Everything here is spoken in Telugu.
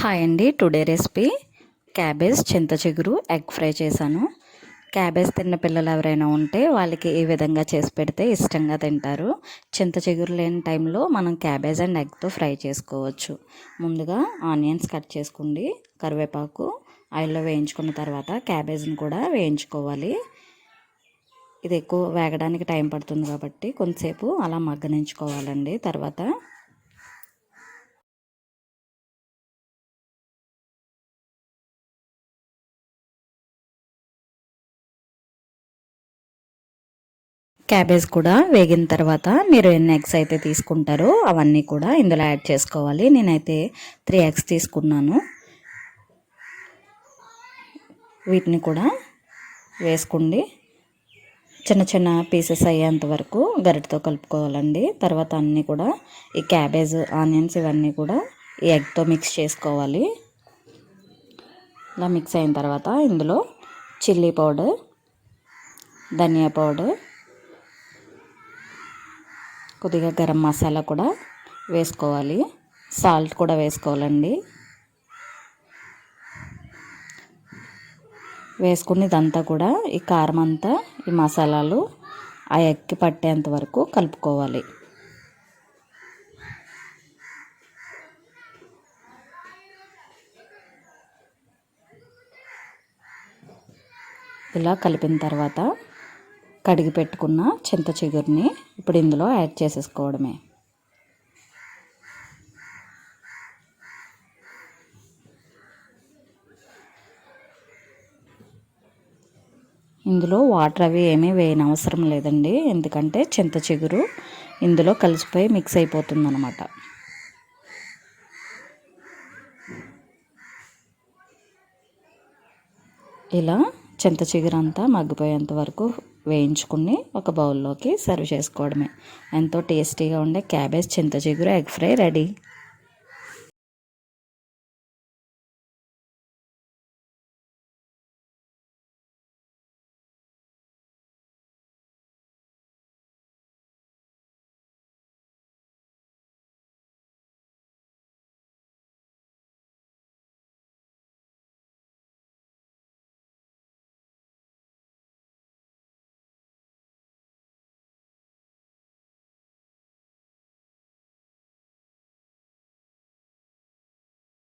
హాయ్ అండి. Today recipe. క్యాబేజ్ చింత చిగురు ఎగ్ ఫ్రై చేశాను. క్యాబేజ్ తిన్న పిల్లలు ఎవరైనా ఉంటే వాళ్ళకి ఈ విధంగా చేసి పెడితే ఇష్టంగా తింటారు. చింత చిగురు లేని టైంలో మనం క్యాబేజ్ అండ్ ఎగ్తో ఫ్రై చేసుకోవచ్చు. ముందుగా ఆనియన్స్ కట్ చేసుకోండి కరివేపాకు ఆయిల్లో వేయించుకున్న తర్వాత క్యాబేజ్ని కూడా వేయించుకోవాలి. ఇది ఎక్కువ వేగడానికి టైం పడుతుంది కాబట్టి కొంతసేపు అలా మగ్గనించుకోవాలండి. తర్వాత క్యాబేజ్ కూడా వేగిన తర్వాత మీరు ఎన్ని ఎగ్స్ అయితే తీసుకుంటారో అవన్నీ కూడా ఇందులో యాడ్ చేసుకోవాలి. నేనైతే త్రీ ఎగ్స్ తీసుకున్నాను. వీటిని కూడా వేసుకోండి. చిన్న చిన్న పీసెస్ అయ్యేంత వరకు గరిటతో కలుపుకోవాలండి. తర్వాత అన్నీ కూడా ఈ క్యాబేజ్ ఆనియన్స్ ఇవన్నీ కూడా ఈ ఎగ్తో మిక్స్ చేసుకోవాలి. ఇలా మిక్స్ అయిన తర్వాత ఇందులో చిల్లీ పౌడర్ ధనియా పౌడర్ కొద్దిగా గరం మసాలా కూడా వేసుకోవాలి. సాల్ట్ కూడా వేసుకోవాలండి. వేసుకుని ఇదంతా కూడా ఈ కారం అంతా ఈ మసాలాలు ఆ ఎక్కి పట్టేంత వరకు కలుపుకోవాలి. ఇలా కలిపిన తర్వాత కడిగి పెట్టుకున్న చింత చిగురిని ఇప్పుడు ఇందులో యాడ్ చేసేసుకోవడమే. ఇందులో వాటర్ అవి ఏమీ వేయనవసరం లేదండి. ఎందుకంటే చింత చిగురు ఇందులో కలిసిపోయి మిక్స్ అయిపోతుంది అనమాట ఇలా చింత చిగురంతా మగ్గిపోయేంత వరకు వేయించుకుని ఒక బౌల్లోకి సర్వ్ చేసుకోవడమే. ఎంతో టేస్టీగా ఉండే క్యాబేజ్ చింత చిగురు ఎగ్ ఫ్రై రెడీ.